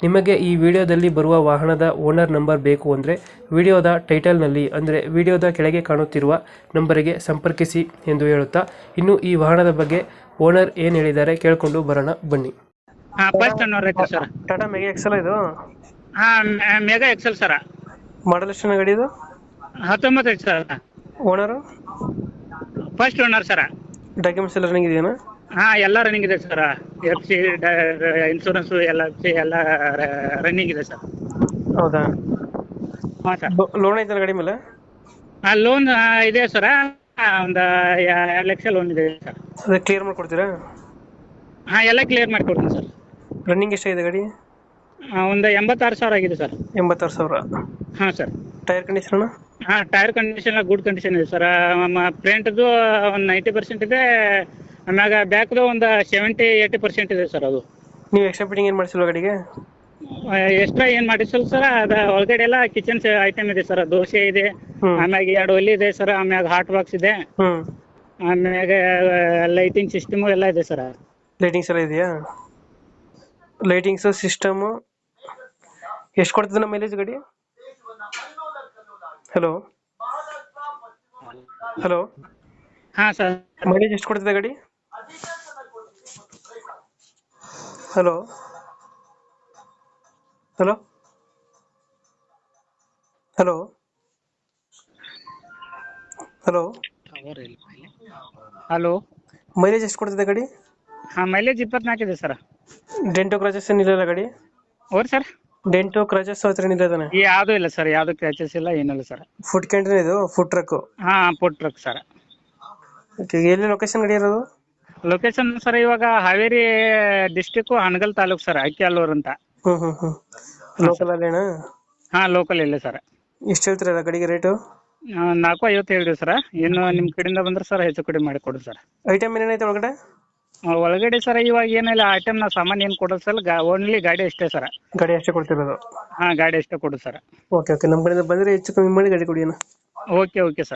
ನಿಮಗೆ ಈ ವಿಡಿಯೋದಲ್ಲಿ ಬರುವ ವಾಹನದ ಓನರ್ ನಂಬರ್ ಬೇಕು ಅಂದರೆ ವಿಡಿಯೋದ ಟೈಟಲ್ನಲ್ಲಿ ಅಂದರೆ ವಿಡಿಯೋದ ಕೆಳಗೆ ಕಾಣುತ್ತಿರುವ ನಂಬರಿಗೆ ಸಂಪರ್ಕಿಸಿ ಎಂದು ಹೇಳುತ್ತಾ ಇನ್ನು ಈ ವಾಹನದ ಬಗ್ಗೆ ಓನರ್ ಏನು ಹೇಳಿದ್ದಾರೆ ಕೇಳಿಕೊಂಡು ಬರೋಣ ಬನ್ನಿ. ಹಾ ಫಸ್ಟ್ ಅನ್ನೋರ್ ಐತೆ ಸರ್ ಟಾಟಾ ಮೆಗಾ ಎಕ್ಸಲ್ ಇದು? ಹಾ ಮೆಗಾ ಎಕ್ಸೆಲ್ ಸರ ಮಾಡಲ್ ಎಷ್ಟು ಗಾಡಿ ಇದು? ಹತ್ತೊಂಬತ್ತು ಐತೆ sir owner first owner sir documents ಎಲ್ಲ ರನ್ನಿಂಗ್ ಇದೆಯಾ ಹಾ ಎಲ್ಲ ರನ್ನಿಂಗ್ ಇದೆ ಸರ್ ಎಫ್ ಸಿ ಇನ್ಶೂರೆನ್ಸ್ ಎಲ್ಲ ಎಲ್ಲ ರನ್ನಿಂಗ್ ಇದೆ ಸರ್ ಹೌದಾ? ಹಾ ಸರ್ ಲೋನ್ ಐತಲ್ಲ ಗಾಡಿ ಮೇಲೆ? ಹಾ ಲೋನ್ ಇದೆ ಸರ್ ಒಂದು ಎರಡು ಲಕ್ಷ ಲೋನ್ ಇದೆ ಸರ್ ಅದೇ ಕ್ಲಿಯರ್ ಮಾಡ್ಕೊಡ್ತೀರಾ? ಹಾ ಎಲ್ಲ ಕ್ಲಿಯರ್ ಮಾಡ್ಕೊಡ್ತೀನಿ ಸರ್ ರನ್ನಿಂಗ್ ಎಷ್ಟಾಗಿದೆ ಗಾಡಿ? ಒಂದು ಎಂಬತ್ತಾರು ಸಾವಿರ ಆಗಿದೆ ಸರ್ ಎಂಬತ್ತಾರು ಸಾವಿರ. ಹಾ ಸರ್ ಟೈರ್ ಕಂಡೀಷನ್ ಹಾ ಟೈರ್ ಕಂಡೀಷನ್ ಗುಡ್ ಕಂಡೀಷನ್ ಇದೆ ಸರ್ ಫ್ರಂಟ್ದು ಒಂದು ನೈಂಟಿ ಪರ್ಸೆಂಟ್ ಇದೆ ಆಮ್ಯಾಗ ಬ್ಯಾಕ್ದು ಒಂದು ಸೆವೆಂಟಿ ಏಯ್ಟಿ ಪರ್ಸೆಂಟ್ ಇದೆ ಸರ್ ಅದು. ನೀವು ಎಕ್ಸ್ಟ್ರಾ ಫಿಟ್ಟಿಂಗ್ ಏನು ಮಾಡಿಸಿಲ್ವ ಗಾಡಿಗೆ ಎಕ್ಸ್ಟ್ರಾ ಏನ್ ಮಾಡಿಸಲ್ ಸರ್ ಅದ ಒಳಗಡೆ ಎಲ್ಲ ಕಿಚನ್ ಐಟಮ್ ಇದೆ ಸರ್ ದೋಸೆ ಇದೆ ಹ್ಮ್. ಆಮ್ಯಾಗ ಎರಡು ಒಲಿ ಇದೆ ಸರ್ ಆಮ್ಯಾಗ ಹಾಟ್ ಬಾಕ್ಸ್ ಇದೆ. ಹ್ಞೂ ಆಮ್ಯಾಗ ಲೈಟಿಂಗ್ ಸಿಸ್ಟಮ್ ಎಲ್ಲ ಇದೆ ಸರ್. ಲೈಟಿಂಗ್ಸ್ ಎಲ್ಲ ಇದೆಯಾ? ಲೈಟಿಂಗ್ಸ್ ಸಿಸ್ಟಮು ಎಷ್ಟು ಕೊಡ್ತದೆ ನಮ್ಮ ಮೈಲೇಜ್ ಗಾಡಿ? ಹಲೋ ಹಲೋ ಹಾ ಸರ್. ಮೈಲೇಜ್ ಎಷ್ಟು ಕೊಡ್ತದೆ ಗಾಡಿ? Hello hello hello hello hello mileage ಎಷ್ಟು ಕೊಡ್ತಿದೆ ಗಾಡಿ? ಹಾ ಮೈಲೇಜ್ ಇಪ್ಪತ್ನಾಲ್ಕು ಇದೆ ಸರ್ ಡೆಂಟೋ ಕ್ರಾಚಸ್ ಏನಿಲ್ಲ ಗಾಡಿ? ಓರ್ ಸರ್ ಡೆಂಟೋ ಕ್ರಾಚಸ್ ಹತ್ರ ನಿಲ್ಲದಾನೆ ಯಾವುದು ಇಲ್ಲ ಸರ್ ಯಾವುದು ಕ್ಯಾಚಸ್ ಇಲ್ಲ ಏನಿಲ್ಲ ಸರ್ ಫುಡ್ ಕ್ಯಾಂಟೀನ್ ಇದು? ಫುಡ್ ಟ್ರಕ್ ಹಾ ಫುಡ್ ಟ್ರಕ್ ಸರ್ ಓಕೆ ಎಲ್ಲಿ ಲೊಕೇಶನ್ ಗಾಡಿ ಇರೋದು? ಲೊಕೇಶನ್ ಸರ್ ಇವಾಗ ಹಾವೇರಿ ಡಿಸ್ಟಿಕ್ ಹನಗಲ್ ತಾಲೂಕ್ ಸರ್ ಅಕ್ಕಿಯಾಲೂರ್ ಅಂತ. Hmm hmm hmm. ಲೋಕಲ್ ಅಲ್ಲೇನಾ? ಹಾ ಲೋಕಲ್ ಇಲ್ಲ ಸರ್. ಎಷ್ಟು ಹೇಳ್ತೀರಲ್ಲ ಗಡಿಗೆ ರೇಟು ನಾಲ್ಕು ಐವತ್ತು ಹೇಳಿದ್ವಿ ಸರ್. ಇನ್ನು ನಿಮ್ಮ ಕಡೆಯಿಂದ ಬಂದ್ರೆ ಸರ್ ಹೆಚ್ಚು ಕಡಿಮೆ ಮಾಡಿ ಕೊಡಿ ಸರ್. ಐಟಮ್ ಏನೇನೈತೆ ಒಳಗಡೆ? ಒಳಗಡೆ ಸರ್ ಇವಾಗ ಏನಿಲ್ಲ. ಐಟಮ್ ನಾವು ಸಾಮಾನು ಏನು ಕೊಡೋದು ಸರ್ ಓನ್ಲಿ ಗಾಡಿ ಅಷ್ಟೇ ಸರ್. ಗಾಡಿ ಅಷ್ಟೇ ಕೊಡ್ತಿರೋದು? ಹಾ ಗಾಡಿ ಅಷ್ಟೇ ಕೊಡು ಸರ್. ಓಕೆ ಓಕೆ ನಮ್ಮ ಕಡೆಯಿಂದ ಬಂದರೆ ಹೆಚ್ಚು ಕಮ್ಮಿ ಮಾಡಿ ಗಾಡಿ ಕೊಡಿ ಅಣ್ಣ. Okay okay sir.